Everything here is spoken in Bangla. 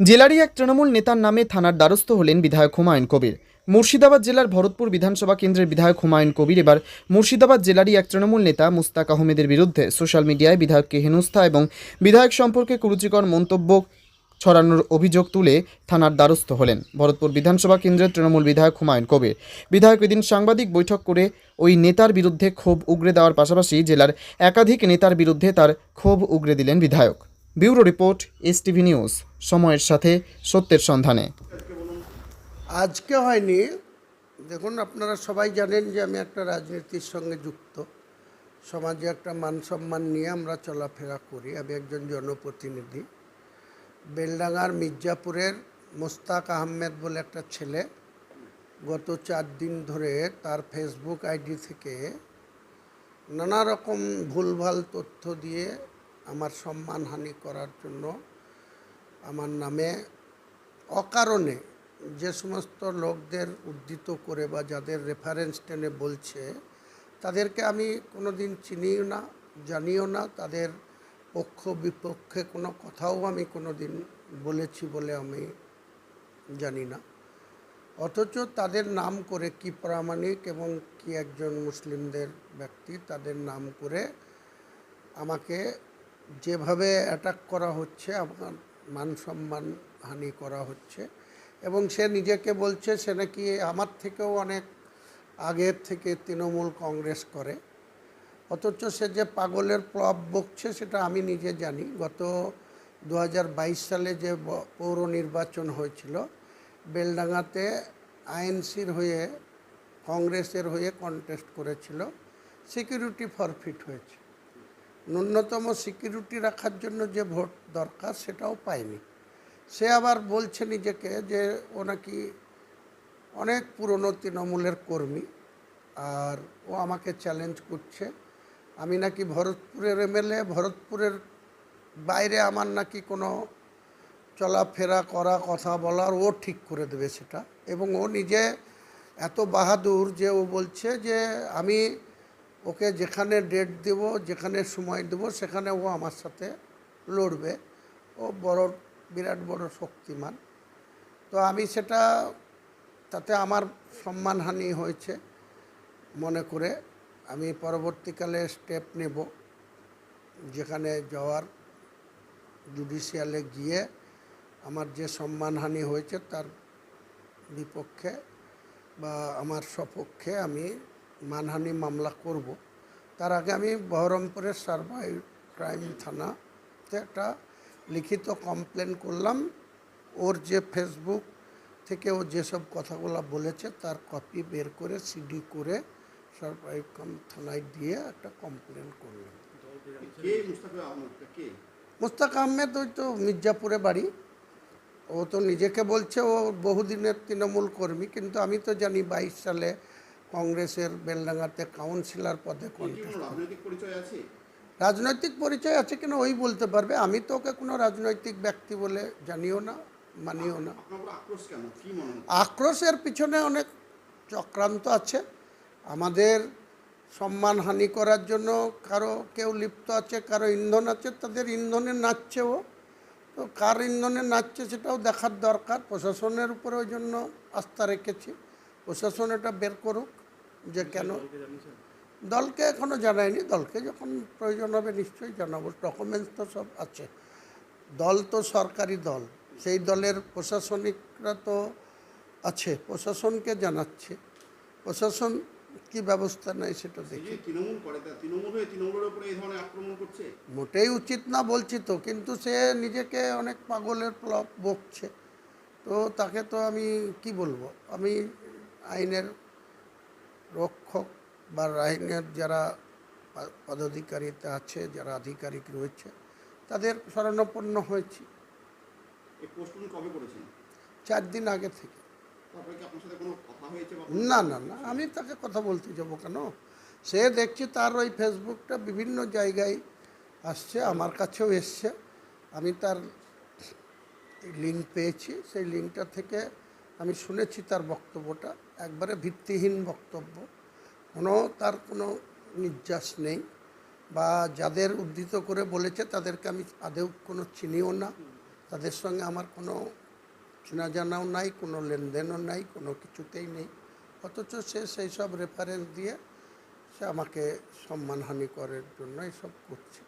জেলারই এক তৃণমূল নেতার নামে থানার দ্বারস্থ হলেন বিধায়ক হুমায়ুন কবির। মুর্শিদাবাদ জেলার ভরতপুর বিধানসভা কেন্দ্রের বিধায়ক হুমায়ুন কবির এবার মুর্শিদাবাদ জেলারই এক তৃণমূল নেতা মুস্তাক আহমেদের বিরুদ্ধে সোশ্যাল মিডিয়ায় বিধায়ককে হেনস্থা এবং বিধায়ক সম্পর্কে কুরুচিকর মন্তব্য ছড়ানোর অভিযোগ তুলে থানার দ্বারস্থ হলেন ভরতপুর বিধানসভা কেন্দ্রের তৃণমূল বিধায়ক হুমায়ুন কবির। বিধায়ক এদিন সাংবাদিক বৈঠক করে ওই নেতার বিরুদ্ধে ক্ষোভ উগরে দেওয়ার পাশাপাশি জেলার একাধিক নেতার বিরুদ্ধে তার ক্ষোভ উগরে দিলেন বিধায়ক। Bureau report S TV news. সময়ের সাথে সত্যের সন্ধানে। আজকে হয়নি। দেখুন, আপনারা সবাই জানেন যে আমি একটা রাজনীতির সঙ্গে যুক্ত। সমাজে একটা মান সম্মান নিয়ে আমরা চলাফেরা করি। আমি একজন জনপ্রতিনিধি। বেলডাঙ্গার মির্জাপুরের মোস্তাক আহমেদ বলে একটা ছেলে গত চার দিন ধরে তার ফেসবুক আইডি থেকে নানা রকম ভুলভাল তথ্য দিয়ে আমার সম্মানহানি করার জন্য আমার নামে অকারণে যে সমস্ত লোকদের উদ্ধৃত করে বা যাদের রেফারেন্স টেনে বলছে, তাদেরকে আমি কোনো দিন চিনিও না, জানিও না। তাদের পক্ষ বিপক্ষে কোনো কথাও আমি কোনো দিন বলেছি বলে আমি জানি না। অথচ তাদের নাম করে কি প্রামাণিক এবং কি একজন মুসলিমদের ব্যক্তি, তাদের নাম করে আমাকে যেভাবে অ্যাটাক করা হচ্ছে, আমার মান সম্মান হানি করা হচ্ছে। এবং সে নিজেকে বলছে, সে নাকি আমার থেকেও অনেক আগের থেকে তৃণমূল কংগ্রেস করে। অথচ সে যে পাগলের প্রভাব বকছে, সেটা আমি নিজে জানি। গত দু হাজার বাইশ সালে যে পৌর নির্বাচন হয়েছিল, বেলডাঙ্গাতে আইএনসির হয়ে, কংগ্রেসের হয়ে কন্টেস্ট করেছিল সিকিউরিটি ফরফিট হয়েছে। ন্যূনতম সিকিউরিটি রাখার জন্য যে ভোট দরকার সেটাও পায়নি। সে আবার বলছে নিজেকে যে ও নাকি অনেক পুরনো তৃণমূলের কর্মী আর ও আমাকে চ্যালেঞ্জ করছে। আমি নাকি ভরতপুরের এমএলএ, ভরতপুরের বাইরে আমার নাকি কোনো চলাফেরা করা, কথা বলার ও ঠিক করে দেবে সেটা। এবং ও নিজে এত বাহাদুর যে ও বলছে যে আমি ওকে যেখানে ডেট দেব, যেখানে সময় দেব, সেখানে ও আমার সাথে লড়বে। ও বড়, বিরাট বড় শক্তিমান। তো আমি সেটা, তাতে আমার সম্মানহানি হয়েছে মনে করে। আমি পরবর্তীকালে স্টেপ নেব। যেখানে যাওয়ার জুডিশিয়ালে গিয়ে আমার যে সম্মানহানি হয়েছে, তার বিপক্ষে বা আমার সপক্ষে আমি মানহানি মামলা করব। তার আগে আমি বহরমপুরের সার্ভাই ক্রাইম থানাতে একটা লিখিত কমপ্লেন করলাম। ওর যে ফেসবুক থেকে ও যেসব কথাগুলো বলেছে তার কপি বের করে সিডি করে সার্ভাই থানায় দিয়ে একটা কমপ্লেন করলাম। মুস্তাক আহমেদ ওই তো মির্জাপুরে বাড়ি। ও তো নিজেকে বলছে ও বহুদিনের তৃণমূল কর্মী কিন্তু আমি তো জানি বাইশ সালে কংগ্রেসের বেলডাঙ্গাতে কাউন্সিলর পদে রাজনৈতিক পরিচয় আছে? কিনা ওই বলতে পারবে। আমি তো ওকে কোনো রাজনৈতিক ব্যক্তি বলে জানিও না মানিও না। আক্রোশের পিছনে অনেক চক্রান্ত আছে। আমাদের সম্মানহানি করার জন্য কারও কেউ লিপ্ত আছে কারও ইন্ধন আছে তাদের ইন্ধনে নাচছে ও। তো কার ইন্ধনে নাচছে সেটাও দেখার দরকার। প্রশাসনের উপরে ওই জন্য আস্থা রেখেছি। প্রশাসন এটা বের করুক। যে কেন? দলকে এখনও জানায়নি। দলকে যখন প্রয়োজন হবে নিশ্চয়ই জানাব। ডকুমেন্টস তো সব আছে। দল তো সরকারি দল। সেই দলের প্রশাসনিকরা তো আছে। প্রশাসনকে জানাচ্ছে। প্রশাসন কি ব্যবস্থা নেয় সেটা দেখি। মোটেই উচিত না বলছি তো কিন্তু সে নিজেকে অনেক পাগলের প্লব বকছে। তো তাকে তো আমি কি বলব? আমি আইনের রক্ষক বা আইনের যারা পদাধিকারিতে আছে যারা আধিকারিক রয়েছে তাদের শরণাপন্ন হয়েছি। চার দিন আগে থেকে। না না না আমি তাকে কথা বলতে যাব কেন? সে দেখছি তার ওই ফেসবুকটা বিভিন্ন জায়গায় আসছে আমার কাছেও এসছে। আমি তার লিঙ্ক পেয়েছি সেই লিঙ্কটা থেকে আমি শুনেছি তার বক্তব্যটা, একবারে ভিত্তিহীন বক্তব্য। কোনো, তার কোনো নির্যাস নেই বা যাদের উদ্ধৃত করে বলেছে তাদেরকে আমি আদেও কোনো চিনিও না। তাদের সঙ্গে আমার কোনো চেনা জানাও নাই, কোনো লেনদেনও নাই, কোনো কিছুতেই নেই। অথচ সে সেই সব রেফারেন্স দিয়ে সে আমাকে সম্মানহানি করার জন্য এসব করছে।